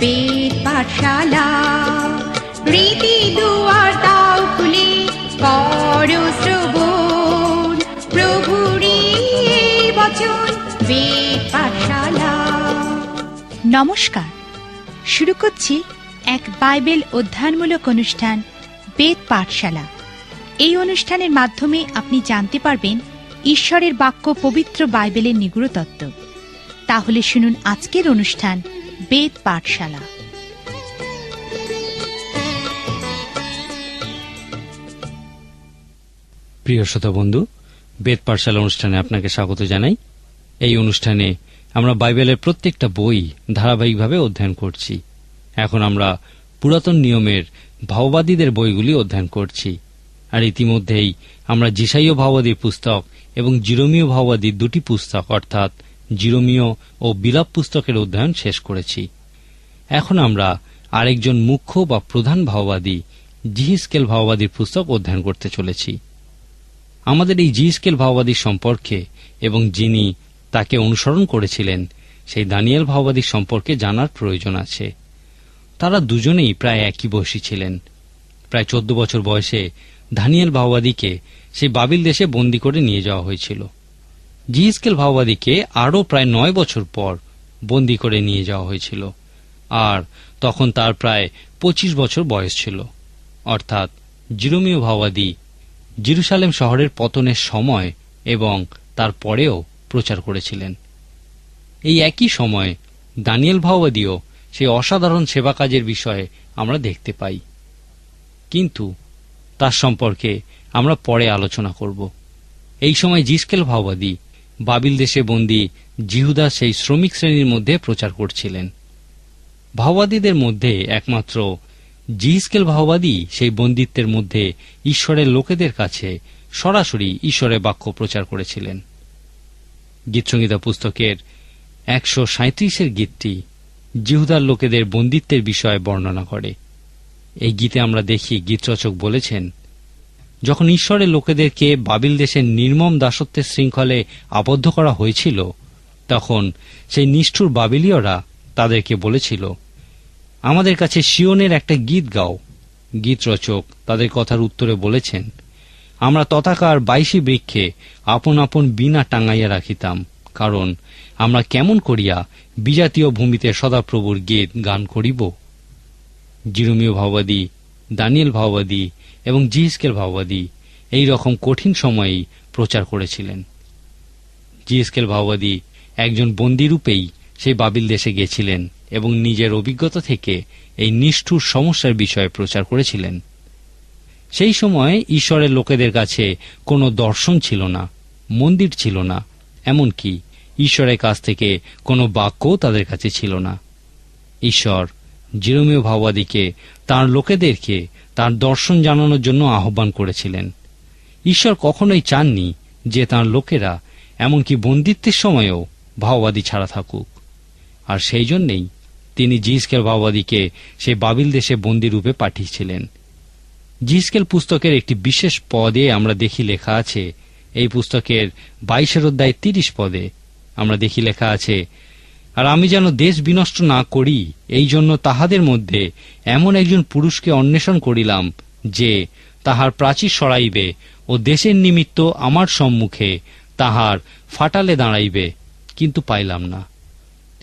বেদ পাঠশালা। রীতি দুয়ার দাও খুলে করো শ্রবণ। প্রভুরি বচন বেদ পাঠশালা। নমস্কার। শুরু করছি এক বাইবেল অধ্যয়নমূলক অনুষ্ঠান, বেদ পাঠশালা। এই অনুষ্ঠানের মাধ্যমে আপনি জানতে পারবেন ঈশ্বরের বাক্য পবিত্র বাইবেলের নিগুড় তত্ত্ব। তাহলে শুনুন আজকের অনুষ্ঠান বেদ পাঠশালা। প্রিয় শ্রোতা বন্ধু, বেদ পাঠশালা অনুষ্ঠানে আপনাকে স্বাগত জানাই। এই অনুষ্ঠানে আমরা বাইবেলের প্রত্যেকটা বই ধারাবাহিকভাবে অধ্যয়ন করছি। এখন আমরা পুরাতন নিয়মের ভাওবাদীদের বইগুলি অধ্যয়ন করছি। আর ইতিমধ্যেই আমরা জিসাইয় ভাওবাদীর পুস্তক এবং জিরোমীয় ভাওবাদীর দুটি পুস্তক, অর্থাৎ জিরোমীয় ও বিলাপ পুস্তকের অধ্যয়ন শেষ করেছি। এখন আমরা আরেকজন মুখ্য বা প্রধান ভাওবাদী, জিহিসকেল ভাওবাদীর পুস্তক অধ্যয়ন করতে চলেছি। আমাদের এই জিস্কেল ভাওবাদীর সম্পর্কে এবং যিনি তাকে অনুসরণ করেছিলেন, সেই দানিয়েল ভাওবাদীর সম্পর্কে জানার প্রয়োজন আছে। তারা দুজনেই প্রায় একই বয়সী ছিলেন। প্রায় চোদ্দ বছর বয়সে দানিয়েল ভাওবাদীকে সেই বাবিল দেশে বন্দী করে নিয়ে যাওয়া হয়েছিল। জিহিসকেল ভাওবাদীকে আরও প্রায় নয় বছর পর বন্দি করে নিয়ে যাওয়া হয়েছিল। আর তখন তার প্রায় পঁচিশ বছর বয়স ছিল। অর্থাৎ জিরোমীয় ভাওবাদী জিরুসালেম শহরের পতনের সময় এবং তার পরেও প্রচার করেছিলেন। এই একই সময় দানিয়েল ভাওবাদীও সেই অসাধারণ সেবা কাজের বিষয়ে আমরা দেখতে পাই। কিন্তু তার সম্পর্কে আমরা পরে আলোচনা করব। এই সময় জিসকেল ভাওবাদী বাবিল দেশে বন্দী জিহুদা সেই শ্রমিক শ্রেণির মধ্যে প্রচার করছিলেন। ভাওবাদীদের মধ্যে একমাত্র জিহিসকেল ভাওবাদী সেই বন্দিত্বের মধ্যে ঈশ্বরের লোকেদের কাছে সরাসরি ঈশ্বরের বাক্য প্রচার করেছিলেন। গীতসংগীতা পুস্তকের একশো সাঁত্রিশের গীতটি জিহুদার লোকেদের বন্দিত্বের বিষয়ে বর্ণনা করে। এই গীতে আমরা দেখি গীতরচক বলেছেন যখন ঈশ্বরের লোকেদেরকে বাবিল দেশের নির্মম দাসত্বের শৃঙ্খলে আবদ্ধ করা হয়েছিল, তখন সেই নিষ্ঠুর বাবিলীয়রা তাদেরকে বলেছিল, আমাদের কাছে শিওনের একটা গীত গাও। গীত রচক তাদের কথার উত্তরে বলেছেন, আমরা তথাকার বাইশি বৃক্ষে আপন আপন বিনা টাঙাইয়া রাখিতাম, কারণ আমরা কেমন করিয়া বিজাতীয় ভূমিতে সদাপ্রভুর গীত গান করিব? জিরুমীয় ভাওবাদী দানিয়েল ভাওবাদী এবং জিহিসকেল ভাওবাদী এই রকম কঠিন সময়েই প্রচার করেছিলেন। জিহিসকেল ভাওবাদী একজন বন্দিরূপেই সেই বাবিল দেশে গেছিলেন এবং নিজের অভিজ্ঞতা থেকে এই নিষ্ঠুর সমস্যার বিষয়ে প্রচার করেছিলেন। সেই সময় ঈশ্বরের লোকেদের কাছে কোনো দর্শন ছিল না, মন্দির ছিল না, এমনকি ঈশ্বরের কাছ থেকে কোনো বাক্যও তাদের কাছে ছিল না। ঈশ্বর জিরোমীয় ভাওবাদীকে তার লোকেদেরকে তার দর্শন জানানোর জন্য আহ্বান করেছিলেন। ঈশ্বর কখনোই চাননি যে তার লোকেরা এমনকি বন্দিত্বের সময়েও ভাওবাদী ছাড়া থাকুক। আর সেই জন্যেই তিনি জিসকেল ভাওবাদীকে সেই বাবিল দেশে বন্দী রূপে পাঠিয়েছিলেন। জিসকেল পুস্তকের একটি বিশেষ পদে আমরা দেখি লেখা আছে, এই পুস্তকের বাইশের অধ্যায় তিরিশ পদে আমরা দেখি লেখা আছে আর আমি যেন দেশ বিনষ্ট না করি, এই জন্য তাহাদের মধ্যে এমন একজন পুরুষকে অন্বেষণ করিলাম, যে তাহার প্রাচীর সরাইবে ও দেশের নিমিত্ত আমার সম্মুখে তাহার ফাটালে দাঁড়াইবে, কিন্তু পাইলাম না।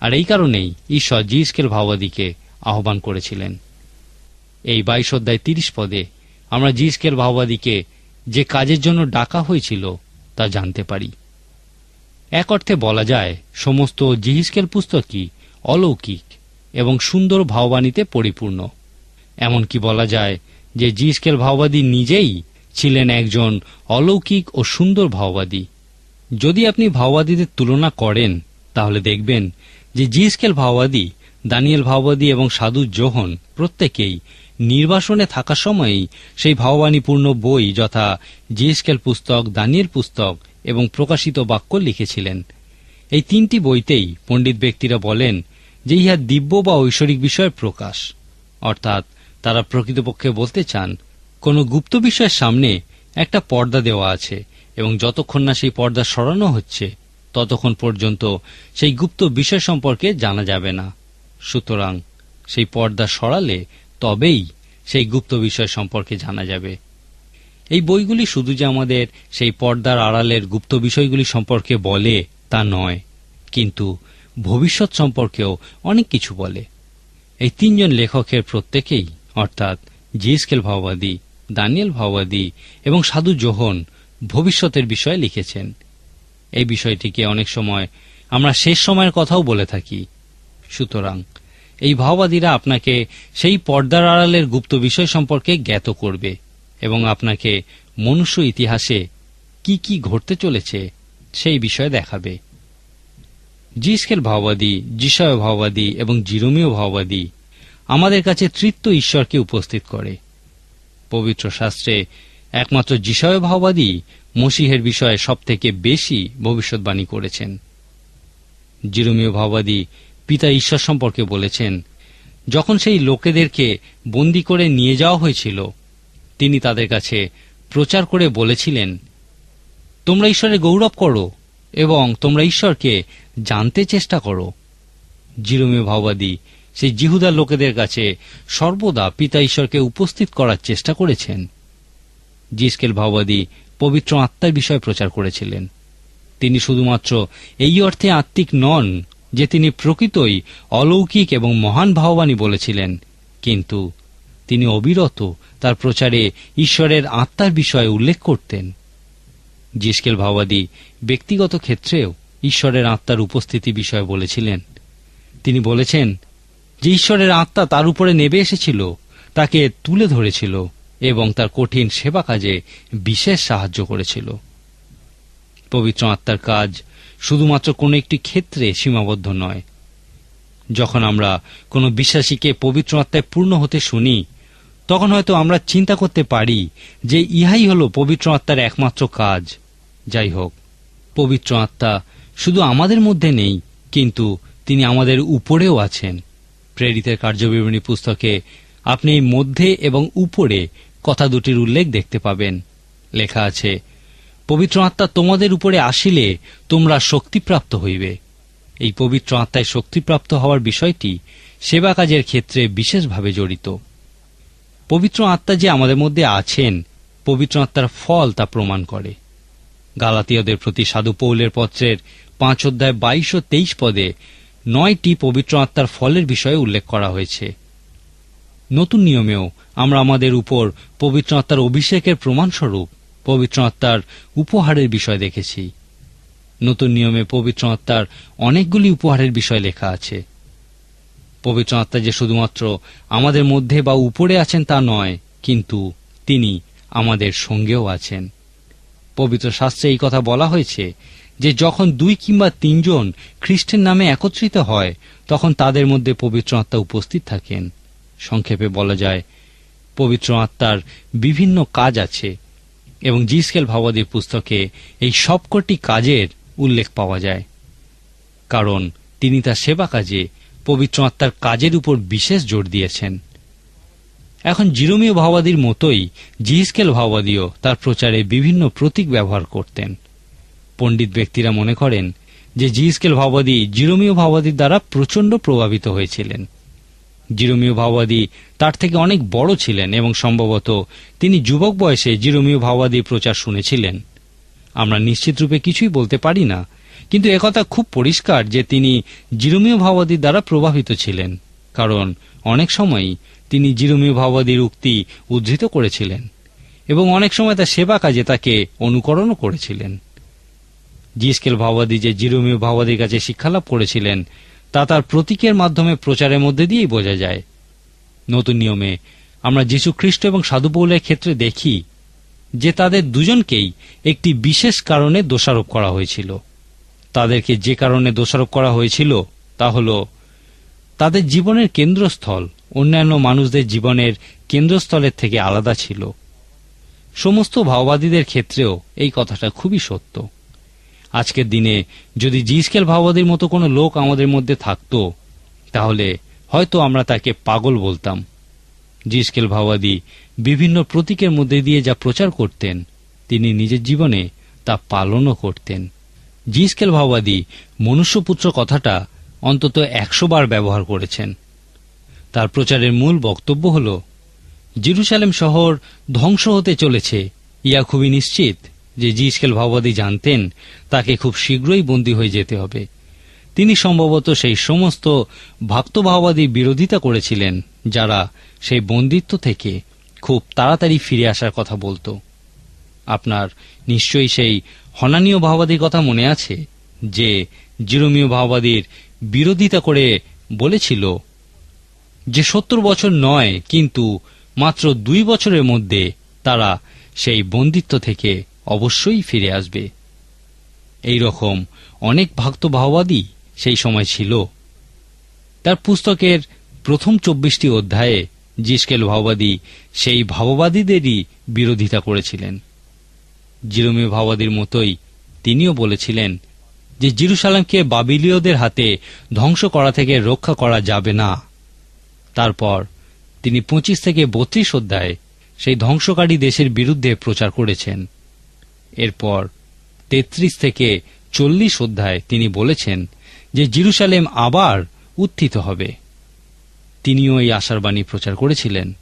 আর এই কারণেই ঈশ্বর জিসকেল ভাওবাদীকে আহ্বান করেছিলেন। এই বাইশ অধ্যায় তিরিশ পদে আমরা জিসকেল ভাওবাদীকে যে কাজের জন্য ডাকা হয়েছিল তা জানতে পারি। এক অর্থে বলা যায়, সমস্ত জিহিসকেল পুস্তকই অলৌকিক এবং সুন্দর ভাওবাণীতে পরিপূর্ণ। এমনকি বলা যায় যে জিসকেল ভাওবাদী নিজেই ছিলেন একজন অলৌকিক ও সুন্দর ভাওবাদী যদি আপনি ভাওবাদীদের তুলনা করেন, তাহলে দেখবেন যে জিসকেল ভাওবাদী দানিয়েল ভাওবাদী এবং সাধু জোহন প্রত্যেকেই নির্বাসনে থাকার সময়েই সেই ভাওবাণীপূর্ণ বই যথা জিএসকেল পুস্তক, দানিয়েল পুস্তক এবং প্রকাশিত বাক্য লিখেছিলেন। এই তিনটি বইতেই পণ্ডিত ব্যক্তিরা বলেন যে ইহা দিব্য বা ঐশ্বরিক বিষয়ের প্রকাশ। অর্থাৎ তারা প্রকৃতপক্ষে বলতে চান, কোনো গুপ্ত বিষয়ের সামনে একটা পর্দা দেওয়া আছে এবং যতক্ষণ না সেই পর্দা সরানো হচ্ছে, ততক্ষণ পর্যন্ত সেই গুপ্ত বিষয় সম্পর্কে জানা যাবে না। সুতরাং সেই পর্দা সরালে তবেই সেই গুপ্ত বিষয় সম্পর্কে জানা যাবে। এই বইগুলি শুধু যে আমাদের সেই পর্দার আড়ালের গুপ্ত বিষয়গুলি সম্পর্কে বলে তা নয়, কিন্তু ভবিষ্যৎ সম্পর্কেও অনেক কিছু বলে। এই তিনজন লেখকের প্রত্যেকেই, অর্থাৎ জিএসকেল ভাওবাদী, দানিয়েল ভাওবাদী এবং সাধু জোহন ভবিষ্যতের বিষয়ে লিখেছেন। এই বিষয়টিকে অনেক সময় আমরা শেষ সময়ের কথাও বলে থাকি। সুতরাং এই ভাওবাদীরা আপনাকে সেই পর্দার আড়ালের গুপ্ত বিষয় সম্পর্কে জ্ঞাত করবে। এবং আপনাকে মনুষ্য ইতিহাসে কি কি ঘটতে চলেছে সেই বিষয়ে দেখাবে। জিসকেল ভাওবাদী জিসয় ভাওবাদী এবং জিরোমীয় ভাওবাদী আমাদের কাছে তৃতীয় ঈশ্বরকে উপস্থিত করে। পবিত্র শাস্ত্রে একমাত্র জিসয় ভাওবাদী মসিহের বিষয়ে সবথেকে বেশি ভবিষ্যৎবাণী করেছেন। জিরোমীয় ভাওবাদী পিতা ঈশ্বর সম্পর্কে বলেছেন, যখন সেই লোকেদেরকে বন্দি করে নিয়ে যাওয়া হয়েছিল তিনি তাদের কাছে প্রচার করে বলেছিলেন, তোমরা ঈশ্বরের গৌরব করো এবং তোমরা ঈশ্বরকে জানতে চেষ্টা করো। জিরোমীয় ভাওবাদী সেই জিহুদার লোকেদের কাছে সর্বদা পিতা ঈশ্বরকে উপস্থিত করার চেষ্টা করেছেন। জিসকেল ভাওবাদী পবিত্র আত্মার বিষয়ে প্রচার করেছিলেন। তিনি শুধুমাত্র এই অর্থে আত্মিক নন যে তিনি প্রকৃতই অলৌকিক এবং মহান ভাববাণী বলেছিলেন, কিন্তু তিনি অবিরত তার প্রচারে ঈশ্বরের আত্মার বিষয়ে উল্লেখ করতেন। জিসকেল ভাওবাদী ব্যক্তিগত ক্ষেত্রেও ঈশ্বরের আত্মার উপস্থিতি বিষয়ে বলেছিলেন। তিনি বলেছেন যে ঈশ্বরের আত্মা তার উপরে নেবে এসেছিল, তাকে তুলে ধরেছিল এবং তার কঠিন সেবা কাজে বিশেষ সাহায্য করেছিল। পবিত্র আত্মার কাজ শুধুমাত্র কোনো একটি ক্ষেত্রে সীমাবদ্ধ নয়। যখন আমরা কোনো বিশ্বাসীকে পবিত্র আত্মায় পূর্ণ হতে শুনি তখন হয়তো আমরা চিন্তা করতে পারি যে ইহাই হল পবিত্র আত্মার একমাত্র কাজ। যাই হোক, পবিত্র আত্মা শুধু আমাদের মধ্যে নেই, কিন্তু তিনি আমাদের উপরেও আছেন। প্রেরিতের কার্যবিবরণী পুস্তকে আপনি মধ্যে এবং উপরে কথা দুটির উল্লেখ দেখতে পাবেন। লেখা আছে, পবিত্র আত্মা তোমাদের উপরে আসিলে তোমরা শক্তিপ্রাপ্ত হইবে। এই পবিত্র আত্মায় শক্তিপ্রাপ্ত হওয়ার বিষয়টি সেবা কাজের ক্ষেত্রে বিশেষভাবে জড়িত। পবিত্র আত্মা যে আমাদের মধ্যে আছেন, পবিত্র আত্মার ফল তা প্রমাণ করে। গালাতীয়দের প্রতি সাধু পৌলের পত্রের পাঁচ অধ্যায় বাইশ ও তেইশ পদে নয়টি পবিত্র আত্মার ফলের বিষয়ে উল্লেখ করা হয়েছে। নতুন নিয়মেও আমরা আমাদের উপর পবিত্র আত্মার অভিষেকের প্রমাণস্বরূপ পবিত্র আত্মার উপহারের বিষয় দেখেছি। নতুন নিয়মে পবিত্র আত্মার অনেকগুলি উপহারের বিষয় লেখা আছে। পবিত্র আত্মা যে শুধুমাত্র আমাদের মধ্যে বা উপরে আছেন তা নয়, কিন্তু তিনি আমাদের সঙ্গেও আছেন। পবিত্র শাস্ত্রে এই কথা বলা হয়েছে যে যখন দুই কিংবা তিনজন খ্রিস্টের নামে একত্রিত হয়, তখন তাদের মধ্যে পবিত্র আত্মা উপস্থিত থাকেন। সংক্ষেপে বলা যায়, পবিত্র আত্মার বিভিন্ন কাজ আছে এবং জিসকেল ভাবাদীর পুস্তকে এই সবকটি কাজের উল্লেখ পাওয়া যায়। কারণ তিনি তার সেবা কাজে পবিত্র আত্মার কাজের উপর বিশেষ জোর দিয়েছেন। এখন জিরোমীয় ভাওবাদীর মতোই জিহিসকেল ভাওবাদীও তার প্রচারে বিভিন্ন প্রতীক ব্যবহার করতেন। পণ্ডিত ব্যক্তিরা মনে করেন যে জিহিসকেল ভাওবাদী জিরোমীয় ভাওবাদীর দ্বারা প্রচণ্ড প্রভাবিত হয়েছিলেন। জিরোমীয় ভাওবাদী তার থেকে অনেক বড় ছিলেন এবং সম্ভবত তিনি যুবক বয়সে জিরোমীয় ভাওবাদীর প্রচার শুনেছিলেন। আমরা নিশ্চিত রূপে কিছুই বলতে পারি না কিন্তু একথা খুব পরিষ্কার যে তিনি জিরোমীয় ভাওবাদীর দ্বারা প্রভাবিত ছিলেন, কারণ অনেক সময়ই তিনি জিরোমীয় ভাবাদীর উক্তি উদ্ধৃত করেছিলেন এবং অনেক সময় তার সেবা কাজে তাকে অনুকরণও করেছিলেন। জিএসকেল ভাবাদী যে জিরোমীয় ভাওবাদীর কাছে শিক্ষালাভ করেছিলেন, তা তার প্রতীকের মাধ্যমে প্রচারের মধ্যে দিয়েই বোঝা যায়। নতুন নিয়মে আমরা যীশু খ্রিস্ট এবং সাধুপৌলের ক্ষেত্রে দেখি যে তাদের দুজনকেই একটি বিশেষ কারণে দোষারোপ করা হয়েছিল। তাদেরকে যে কারণে দোষারোপ করা হয়েছিল তা হল তাদের জীবনের কেন্দ্রস্থল। অন্যান্য মানুষদের জীবনের কেন্দ্রস্থলের থেকে আলাদা ছিল। সমস্ত ভাওবাদীদের ক্ষেত্রেও এই কথাটা খুবই সত্য। আজকের দিনে যদি জিসকেল ভাওবাদীর মতো কোনো লোক আমাদের মধ্যে থাকত, তাহলে হয়তো আমরা তাকে পাগল বলতাম। জিসকেল ভাওবাদী বিভিন্ন প্রতীকের মধ্যে দিয়ে যা প্রচার করতেন, তিনি নিজের জীবনে তা পালনও করতেন। জিসকেল ভাওবাদী মনুষ্যপুত্র কথাটা অন্তত একশো বার ব্যবহার করেছেন। তার প্রচারের মূল বক্তব্য হল, জিরুসালেম শহর ধ্বংস হতে চলেছে। ইয়া খুবই নিশ্চিত যে জিসকেল ভাওবাদী জানতেন তাকে খুব শীঘ্রই বন্দী হয়ে যেতে হবে। তিনি সম্ভবত সেই সমস্ত ভক্তভাওবাদীর বিরোধিতা করেছিলেন যারা সেই বন্দিত্ব থেকে খুব তাড়াতাড়ি ফিরে আসার কথা বলতো। আপনার নিশ্চয়ই সেই হনানীয় ভাওবাদীর কথা মনে আছে, যে জিরোমীয় ভাওবাদীর বিরোধিতা করে বলেছিল যে সত্তর বছর নয়, কিন্তু মাত্র দুই বছরের মধ্যে তারা সেই বন্দিত্ব থেকে অবশ্যই ফিরে আসবে। এই রকম অনেক ভক্ত ভাওবাদী সেই সময় ছিল। তার পুস্তকের প্রথম চব্বিশটি অধ্যায়ে জিসকেল ভাওবাদী সেই ভাববাদীদেরই বিরোধিতা করেছিলেন। জিরোমীয় ভাওবাদীর মতোই তিনিও বলেছিলেন যে জিরুসালামকে বাবিলীয়দের হাতে ধ্বংস করা থেকে রক্ষা করা যাবে না। তারপর তিনি পঁচিশ থেকে বত্রিশ অধ্যায়ে সেই ধ্বংসকারী দেশের বিরুদ্ধে প্রচার করেছেন। এরপর তেত্রিশ থেকে চল্লিশ অধ্যায় তিনি বলেছেন যে জিরুসালেম আবার উত্থিত হবে। তিনিও এই আশার বাণী প্রচার করেছিলেন।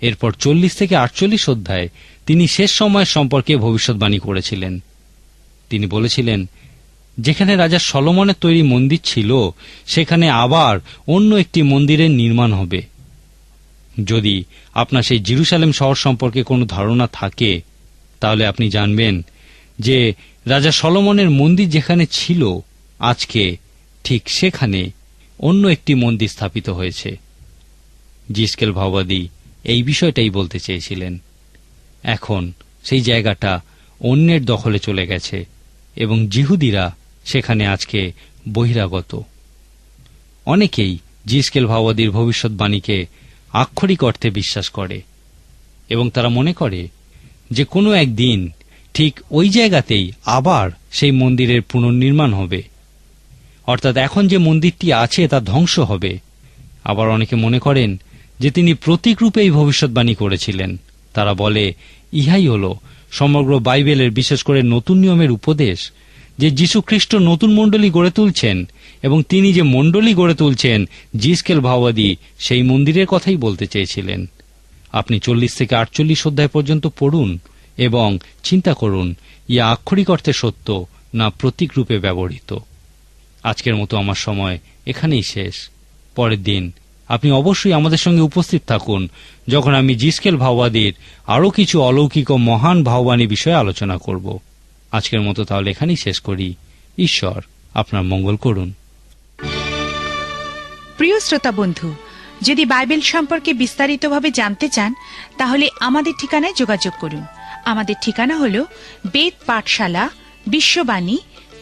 এরপর চল্লিশ থেকে আটচল্লিশ অধ্যায় তিনি শেষ সময় সম্পর্কে ভবিষ্যৎবাণী করেছিলেন। তিনি বলেছিলেন, যেখানে রাজা সলমনের তৈরি মন্দির ছিল, সেখানে আবার অন্য একটি মন্দিরের নির্মাণ হবে। যদি আপনার সেই জিরুসালেম শহর সম্পর্কে কোনো ধারণা থাকে, তাহলে আপনি জানবেন যে রাজা সলমনের মন্দির যেখানে ছিল, আজকে ঠিক সেখানে অন্য একটি মন্দির স্থাপিত হয়েছে। জিসকেল ভাওবাদী এই বিষয়টাই বলতে চেয়েছিলেন। এখন সেই জায়গাটা অন্যের দখলে চলে গেছে এবং জিহুদিরা সেখানে আজকে বহিরাগত। অনেকেই জিসকেল ভাওবাদীর ভবিষ্যৎবাণীকে আক্ষরিক অর্থে বিশ্বাস করে এবং তারা মনে করে যে কোনো একদিন ঠিক ওই জায়গাতেই আবার সেই মন্দিরের পুনর্নির্মাণ হবে। অর্থাৎ এখন যে মন্দিরটি আছে তা ধ্বংস হবে। আবার অনেকে মনে করেন যে তিনি প্রতীক রূপে এই ভবিষ্যৎবাণী করেছিলেন। তারা বলে ইহাই হল সমগ্র বাইবেলের বিশেষ করে নতুন নিয়মের উপদেশ যে যীশু খ্রিস্ট নতুন মণ্ডলী গড়ে তুলছেন এবং তিনি যে মণ্ডলী গড়ে তুলছেন, জিসকেল ভাওয়াদি সেই মন্দিরের কথাই বলতে চেয়েছিলেন। আপনি চল্লিশ থেকে আটচল্লিশ অধ্যায় পর্যন্ত পড়ুন এবং চিন্তা করুন ইয়া আক্ষরিক অর্থে সত্য না প্রতীক রূপে ব্যবহৃত। আজকের মতো আমার সময় এখানেই শেষ। পরের দিন আপনি অবশ্যই আমাদের সঙ্গে উপস্থিত থাকুন যখন আমি জিসকেল ভাওয়াদের আরও কিছু অলৌকিক ও মহান ভাওবাণী বিষয়ে আলোচনা করব। আজকের মতো তাহলে এখানেই শেষ করি। ঈশ্বর আপনার মঙ্গল করুন। প্রিয় শ্রোতা বন্ধু, যদি বাইবেল সম্পর্কে বিস্তারিতভাবে জানতে চান, তাহলে আমাদের ঠিকানায় যোগাযোগ করুন। আমাদের ঠিকানা হল বেদ পাঠশালা, বিশ্ববাণী